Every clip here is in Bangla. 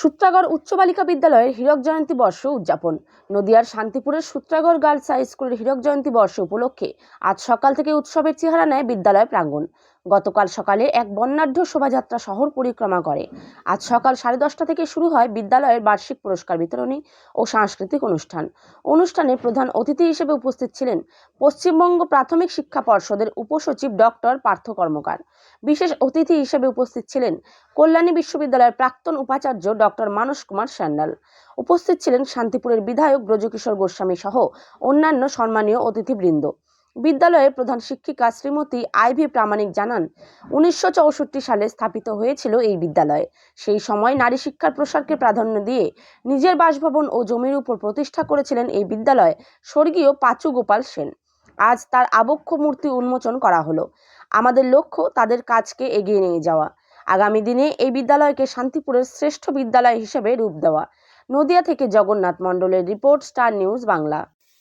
সূত্রাগড় উচ্চ বালিকা বিদ্যালয়ের হীরক জয়ন্তী বর্ষ উদযাপন। নদিয়ার শান্তিপুরের সূত্রাগড় গার্লস হাই স্কুলের হীরক জয়ন্তী বর্ষ উপলক্ষে আজ সকাল থেকে উৎসবের চেহারা নেয় বিদ্যালয় প্রাঙ্গণ। গতকাল সকালে এক বর্ণাঢ্য শোভাযাত্রা শহর পরিক্রমা করে। আজ সকাল সাড়ে দশটা থেকে শুরু হয় বিদ্যালয়ের বার্ষিক পুরস্কার বিতরণী ও সাংস্কৃতিক অনুষ্ঠান। অনুষ্ঠানে প্রধান অতিথি হিসেবে উপস্থিত ছিলেন পশ্চিমবঙ্গ প্রাথমিক শিক্ষা পর্ষদের উপসচিব ডক্টর পার্থ কর্মকার। বিশেষ অতিথি হিসেবে উপস্থিত ছিলেন কল্যাণী বিশ্ববিদ্যালয়ের প্রাক্তন উপাচার্য ডক্টর মানস কুমার স্যান্ডাল। উপস্থিত ছিলেন শান্তিপুরের বিধায়ক ব্রজকিশোর গোস্বামী সহ অন্যান্য সম্মানীয় অতিথিবৃন্দ। বিদ্যালয়ের প্রধান শিক্ষিকা শ্রীমতী আইভি প্রামাণিক জানান, উনিশশো চৌষট্টি সালে স্থাপিত হয়েছিল এই বিদ্যালয়। সেই সময় নারী শিক্ষার প্রসারকে প্রাধান্য দিয়ে নিজের বাসভবন ও জমির উপর প্রতিষ্ঠা করেছিলেন এই বিদ্যালয় স্বর্গীয় পাচু গোপাল সেন। আজ তার আবক্ষ মূর্তি উন্মোচন করা হলো। আমাদের লক্ষ্য তাদের কাজকে এগিয়ে নিয়ে যাওয়া। আগামী দিনে এই বিদ্যালয়কে শান্তিপুরের শ্রেষ্ঠ বিদ্যালয় হিসেবে রূপ দেওয়া। নদিয়া থেকে জগন্নাথ মণ্ডলের report, star news Bangla.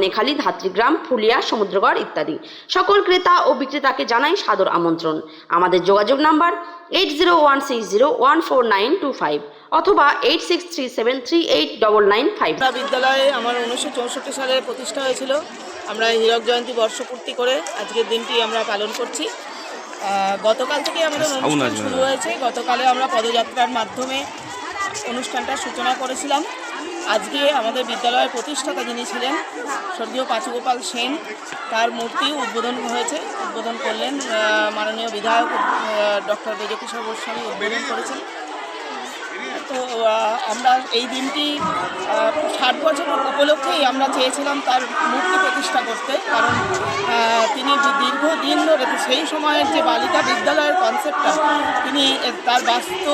Dhanekhali Dhatrigram Phulia Samudragarh ইত্যাদি। সকল ক্রেতা ও বিক্রেতাকে জানাই সাদর আমন্ত্রণ। আমাদের যোগাযোগ number eight zero one six zero one four nine two five অথবা eight six three seven three eight double nine five আমরা বিদ্যালয়ে আমার উনিশশো চৌষট্টি সালে প্রতিষ্ঠা হয়েছিল। আমরা হীরক জয়ন্তী বর্ষপূর্তি করে আজকের দিনটি আমরা পালন করছি। গতকাল থেকে আমাদের অনুষ্ঠান শুরু হয়েছে। গতকালে আমরা পদযাত্রার মাধ্যমে অনুষ্ঠানটা সূচনা করেছিলাম। আজকে আমাদের বিদ্যালয়ের প্রতিষ্ঠাতা যিনি ছিলেন, স্বর্গীয় পাঁচুগোপাল সেন, তার মূর্তি উদ্বোধন হয়েছে। উদ্বোধন করলেন মাননীয় বিধায়ক ডক্টর বেজকিশোর গোস্বামী উদ্বোধন করেছেন। তো আমরা এই দিনটি ষাট বছর উপলক্ষেই আমরা চেয়েছিলাম তার মূর্তি প্রতিষ্ঠা করতে। কারণ তিনি দীর্ঘদিন ধরে, সেই সময়ের যে বালিকা বিদ্যালয়ের কনসেপ্টটা তিনি তার বাস্তু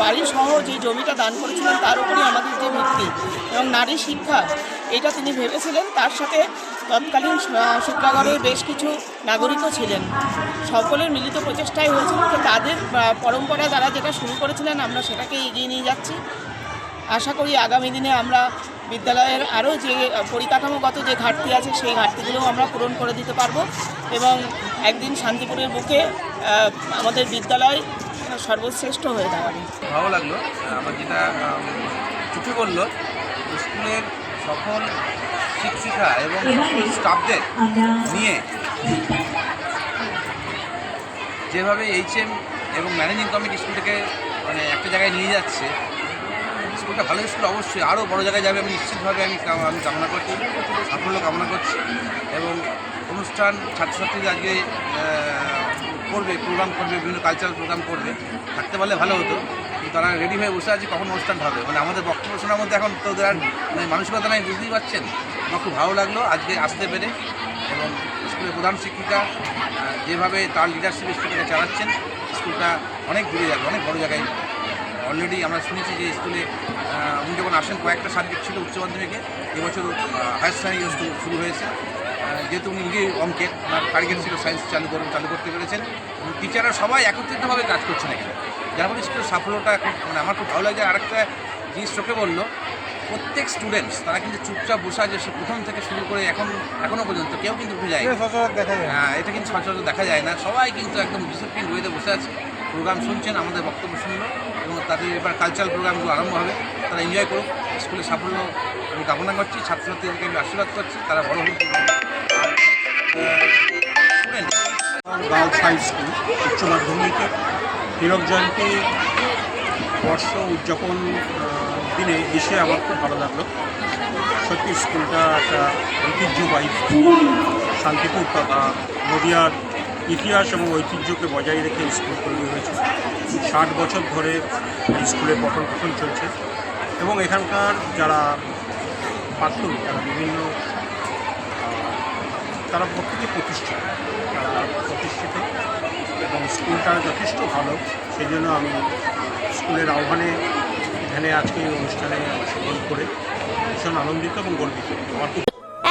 বাড়ি সহ যে জমিটা দান করেছিলেন তার উপরই আমাদের যে ভিত্তি এবং নারী শিক্ষা, এটা তিনি ভেবেছিলেন। তার সাথে তৎকালীন সূত্রাগড়ের বেশ কিছু নাগরিকও ছিলেন। সকলের মিলিত প্রচেষ্টাই হয়েছিল যে তাদের পরম্পরা দ্বারা যেটা শুরু করেছিলেন আমরা সেটাকে এগিয়ে নিয়ে যাচ্ছি। আশা করি আগামী দিনে আমরা বিদ্যালয়ের আরও যে, পরিকাঠামোগত যে ঘাটতি আছে, সেই ঘাটতিগুলোও আমরা পূরণ করে দিতে পারব এবং একদিন শান্তিপুরের বুকে আমাদের বিদ্যালয় সর্বশ্রেষ্ঠ হয়ে দাঁড়াবে। ভালো লাগল। আমার যেটা চোখে বলল, স্কুলের সকল শিক্ষিকা এবং স্টাফদের নিয়ে যেভাবে এইচএম এবং ম্যানেজিং কমিটি স্কুলটাকে মানে একটা জায়গায় নিয়ে যাচ্ছে, স্কুলটা ভালো স্কুল অবশ্যই, আরও বড় জায়গায় যাবে আমি নিশ্চিতভাবে আমি আমি কামনা করছি, সাফল্য কামনা করছি এবং অনুষ্ঠান ছাত্রছাত্রীরা আজকে করবে প্রোগ্রাম করবে, বিভিন্ন কালচারাল প্রোগ্রাম করবে। থাকতে পারলে ভালো হতো, কিন্তু তারা রেডি হয়ে বসে আছে, কখন অনুষ্ঠান হবে? মানে আমাদের বক্তব্য শোনার মধ্যে এখন তো আর মানে মানসিকতা নাই, বুঝতেই পারছেন? আমার খুব ভালো লাগল, আজকে আসতে পেরে। এবং স্কুলের প্রধান শিক্ষিকা যেভাবে তার লিডারশিপ স্কুলটাকে চালাচ্ছেন, স্কুলটা অনেক দূরে যাবে, অনেক বড় জায়গায়। অলরেডি আমরা শুনেছি যে স্কুলে উনি যখন আসেন, কয়েকটা সাবজেক্ট ছিল উচ্চ মাধ্যমিকে এবছর হায়ার সায়েন্স শুরু হয়েছে। যেহেতু উনি নিজেই অঙ্কের টার্গেট ছিল সায়েন্স চালু করুন চালু করতে পেরেছেন। এবং টিচাররা সবাই একত্রিতভাবে কাজ করছেন এখানে। যার ফলে স্কুলের সাফল্যটা এখন মানে আমার খুব ভালো লাগে আরেকটা জিনিস চোখে বলল প্রত্যেক স্টুডেন্টস তারা কিন্তু চুপচাপ বসে আছে সে প্রথম থেকে শুরু করে এখন এখনও পর্যন্ত কেউ কিন্তু উঠে যায়। হ্যাঁ এটা কিন্তু সচরাচর দেখা যায় না। সবাই কিন্তু একদম ডিসিপ্লিন ওয়েতে বসে আছে। প্রোগ্রাম শুনছেন আমাদের বক্তব্য শুনলো এবং তাদের এবার কালচারাল প্রোগ্রামগুলো আরম্ভ হবে। তারা এনজয় করুক। স্কুলের সাফল্য আমি কামনা করছি। ছাত্রছাত্রীদেরকে আমি আশীর্বাদ করছি। তারা বড় হোক। স্টুডেন্ট গার্লস হাই স্কুল, উচ্চ মাধ্যমিকের হীরক জয়ন্তী বর্ষ উদযাপন দিনে এসে আমার খুব ভালো লাগল সত্যি স্কুলটা একটা ঐতিহ্যবাহী। শান্তিপুর তথা নদিয়ার ইতিহাস এবং ঐতিহ্যকে বজায় রেখে স্কুল তৈরি হয়েছে ষাট বছর ধরে স্কুলে পঠন পঠন চলছে এবং এখানকার যারা প্রাক্তন তারা বিভিন্ন তারা প্রত্যেকে প্রতিষ্ঠিত তারা প্রতিষ্ঠিত এবং স্কুলটা যথেষ্ট ভালো। সেই জন্য আমি স্কুলের আহ্বানে এখানে আজকে এই অনুষ্ঠানে অংশগ্রহণ করে ভীষণ আনন্দিত এবং গর্বিত।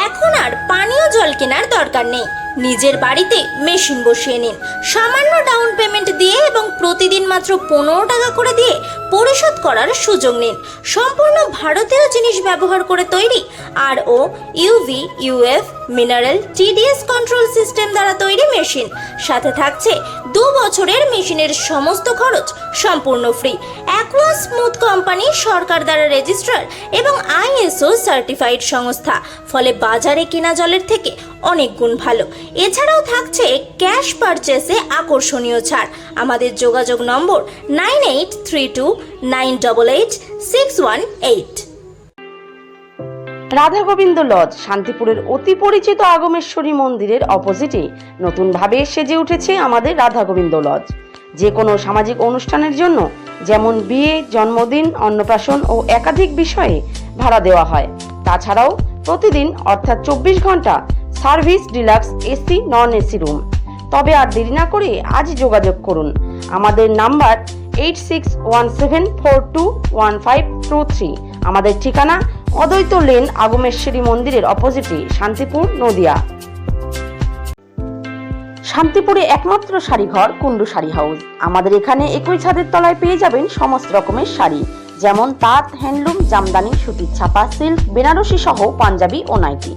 এখন আর পানীয় জল কেনার দরকার নেই। নিজের বাড়িতে মেশিন বসিয়ে নিন। সামান্য ডাউন পেমেন্ট দিয়ে এবং প্রতিদিন মাত্র পনেরো টাকা করে দিয়ে পরিশোধ করার সুযোগ নিন। সম্পূর্ণ ভারতীয় জিনিস ব্যবহার করে তৈরি আর ও UV UF mineral TDS control system দ্বারা তৈরি মেশিন। সাথে থাকছে দু বছরের মেশিনের সমস্ত খরচ সম্পূর্ণ ফ্রি। অ্যাকোয়া স্মুথ কোম্পানি সরকার দ্বারা রেজিস্ট্রার এবং আইএসও সার্টিফাইড সংস্থা। ফলে বাজারে কেনা জলের থেকে অনেক গুণ ভালো। এছাড়াও থাকছে ক্যাশ পারচেসে আকর্ষণীয় ছাড়। আমাদের যোগাযোগ number nine eight three two nine double eight six one eight. Radha Gobinda lodge, শান্তিপুরের অতি পরিচিত আগমেশ্বরী মন্দিরের অপোজিটে নতুনভাবে সেজে উঠেছে আমাদের রাধা গোবিন্দ লজ। যে কোনো সামাজিক অনুষ্ঠানের জন্য যেমন বিয়ে, জন্মদিন, অন্নপ্রাশন ও একাধিক বিষয়ে ভাড়া দেওয়া হয়। তাছাড়াও প্রতিদিন অর্থাৎ চব্বিশ ঘণ্টা service deluxe AC, non AC room. তবে আর দেরি না করে আজ যোগাযোগ করুন। আমাদের number eight six one seven four two one five two three আমাদের ঠিকানা অদ্বৈত লেন আগমেশ্বরী মন্দিরের অপোজিটে শান্তিপুর, নদিয়া। শান্তিপুরে একমাত্র শাড়িঘর কুন্ডু শাড়ি হাউস। আমাদের এখানে একই ছাদের তলায় পেয়ে যাবেন সমস্ত রকমের শাড়ি, যেমন তাঁত, হ্যান্ডলুম, জামদানি, সুতির ছাপা, সিল্ক, বেনারসি সহ পাঞ্জাবি ও নাইটি।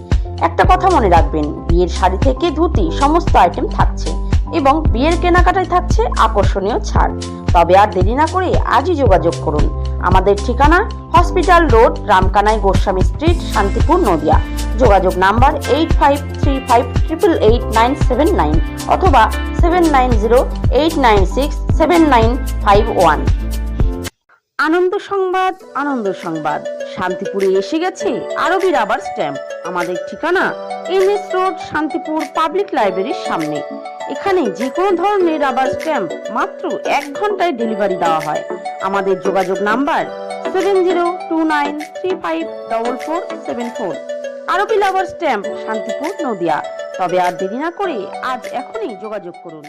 একটা কথা মনে রাখবেন, বিয়ের শাড়ি থেকে ধুতি, সমস্ত আইটেম থাকছে এবং বিয়ের কেনাকাটায় থাকছে আকর্ষণীয় ছাড়। তবে আর দেরি না করে আজই যোগাযোগ করুন। আমাদের ঠিকানা hospital road, Ramkanai, Goswami street, Shantipur, Nadia. যোগাযোগ number eight five three five triple eight nine seven nine অথবা seven nine zero eight nine six seven nine five one. Ananda Sangbad Ananda Sangbad. শান্তিপুরে এসে গেছে আরবি রাবার স্ট্যাম্প। আমাদের ঠিকানা এনএস রোড, শান্তিপুর পাবলিক লাইব্রেরির সামনে। এখানে যে কোনো ধরনের রাবার স্ট্যাম্প মাত্র এক ঘন্টায় ডেলিভারি দেওয়া হয়। আমাদের যোগাযোগ number seven zero two nine three five double four seven four RB lover stamp Shantipur Nadia. তবে আর দেরি না করে আজ এখনই যোগাযোগ করুন।